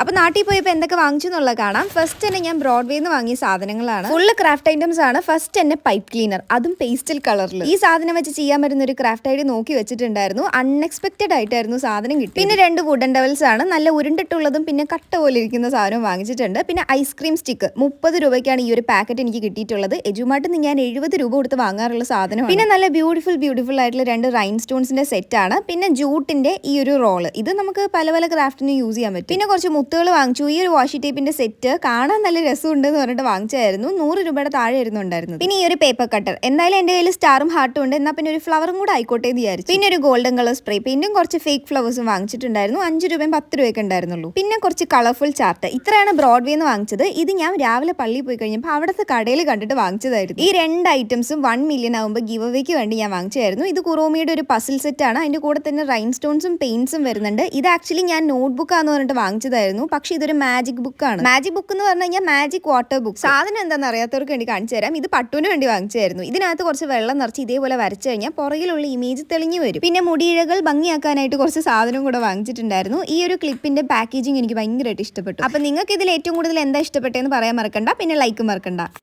അപ്പൊ നാട്ടിൽ പോയപ്പോൾ എന്തൊക്കെ വാങ്ങിച്ചു എന്നുള്ളത് കാണാം. ഫസ്റ്റ് തന്നെ ഞാൻ ബ്രോഡ്വേന്ന് വാങ്ങിയ സാധനങ്ങളാണ്. ഫുള്ള് ക്രാഫ്റ്റ് ഐറ്റംസ് ആണ്. ഫസ്റ്റ് തന്നെ പൈപ്പ് ക്ലീനർ അതും പേസ്റ്റൽ കളറിൽ ഈ സാധനം വെച്ച് ചെയ്യാൻ പറ്റുന്ന ഒരു ക്രാഫ്റ്റ് ഐഡി നോക്കി വെച്ചിട്ടുണ്ടായിരുന്നു. അൺഎക്സ്പെക്ടഡ് ആയിട്ടായിരുന്നു സാധനം കിട്ടി പിന്നെ രണ്ട് വുഡൻ ഡവൽസ് ആണ്. നല്ല ഉരുണ്ടിട്ടുള്ളതും പിന്നെ കട്ട പോലെ ഇരിക്കുന്ന സാധനവും വാങ്ങിച്ചിട്ടുണ്ട്. പിന്നെ ഐസ്ക്രീം സ്റ്റിക്ക് മുപ്പത് രൂപയ്ക്കാണ് ഈ ഒരു പാക്കറ്റ് എനിക്ക് കിട്ടിയിട്ടുള്ളത്. എജുമാട്ടിൽ നിന്ന് ഞാൻ എഴുപത് രൂപ കൊടുത്ത് വാങ്ങാറുള്ള സാധനം പിന്നെ നല്ല ബ്യൂട്ടിഫുൾ ബ്യൂട്ടിഫുൾ ആയിട്ടുള്ള രണ്ട് റൈൻ സ്റ്റോൺസിന്റെ സെറ്റ് ആണ്. പിന്നെ ജൂട്ടിന്റെ ഈ ഒരു റോൾ ഇത് നമുക്ക് പല പല ക്രാഫ്റ്റിന് യൂസ് ചെയ്യാൻ പറ്റും. പിന്നെ കുറച്ച് മുത്തുകൾ വാങ്ങിച്ചു. ഈ ഒരു വാഷി ടേപ്പിന്റെ സെറ്റ് കാണാൻ നല്ല രസമുണ്ട് എന്ന് പറഞ്ഞിട്ട് വാങ്ങിച്ചായിരുന്നു നൂറ് രൂപയുടെ താഴെ ആയിരുന്നു ഉണ്ടായിരുന്നത്. പിന്നെ ഈ ഒരു പേപ്പർ കട്ടർ എന്തായാലും എന്റെ കയ്യിൽ സ്റ്റാറും ഹാർട്ടും ഉണ്ട്. എന്നാൽ പിന്നെ ഒരു ഫ്ലവറും കൂടെ ആയിക്കോട്ടെ എന്ന് വിചാരിച്ചു. പിന്നെ ഒരു ഗോൾഡൻ കളർ സ്പ്രേ പെയിന്റും കുറച്ച് ഫേക്ക് ഫ്ലവേഴ്സും വാങ്ങിച്ചിട്ടുണ്ടായിരുന്നു. അഞ്ച് രൂപയും പത്ത് രൂപയൊക്കെ ഉണ്ടായിരുന്നുള്ളൂ. പിന്നെ കുറച്ച് കളർഫുൾ ചാർട്ട് ഇത്രയാണ് ബ്രോഡ്വേ എന്ന് വാങ്ങിച്ചത്. ഇത് ഞാൻ രാവിലെ പള്ളിയിൽ പോയി കഴിഞ്ഞപ്പോൾ അവിടുത്തെ കടയിൽ കണ്ടിട്ട് വാങ്ങിച്ചതായിരുന്നു. ഈ രണ്ട് ഐറ്റംസും വൺ മില്യൺ ആകുമ്പോൾ ഗിവ് അവേക്ക് വേണ്ടി ഞാൻ വാങ്ങിച്ചായിരുന്നു ഇത് കുറോമിയുടെ ഒരു പസിൽ സെറ്റ് ആണ്. അതിന്റെ കൂടെ തന്നെ റൈൻ സ്റ്റോൺസും പെയിൻസും വരുന്നുണ്ട്. ഇത് ആക്ച്വലി ഞാൻ നോട്ട്ബുക്ക് ആണെന്ന് പറഞ്ഞിട്ട് വാങ്ങിച്ചതായിരുന്നു. പക്ഷെ ഇതൊരു മാജിക് ബുക്ക് ആണ്. മാജിക് ബുക്ക് എന്ന് പറഞ്ഞു കഴിഞ്ഞാൽ മാജിക് വാട്ടർ ബുക്ക് സാധനം എന്താണെന്ന് അറിയാത്തവർക്ക് വേണ്ടി കാണിച്ചു തരാം. ഇത് പട്ടുവിന് വേണ്ടി വാങ്ങിച്ചായിരുന്നു ഇതിനകത്ത് കുറച്ച് വെള്ളം നിറച്ച് ഇതേപോലെ വരച്ചു കഴിഞ്ഞാൽ പുറകിലുള്ള ഇമേജ് തെളിഞ്ഞു വരും. പിന്നെ മുടിയിഴകൾ ഭംഗിയാക്കാനായിട്ട് കുറച്ച് സാധനം കൂടെ വാങ്ങിച്ചിട്ടുണ്ടായിരുന്നു. ഈ ഒരു ക്ലിപ്പിന്റെ പാക്കേജിങ് എനിക്ക് ഭയങ്കരമായിട്ട് ഇഷ്ടപ്പെട്ടു. അപ്പൊ നിങ്ങൾക്ക് ഇതിൽ ഏറ്റവും കൂടുതൽ എന്താ ഇഷ്ടപ്പെട്ടതെന്ന് പറയാൻ മറക്കണ്ട. പിന്നെ ലൈക്ക് മറക്കണ്ട.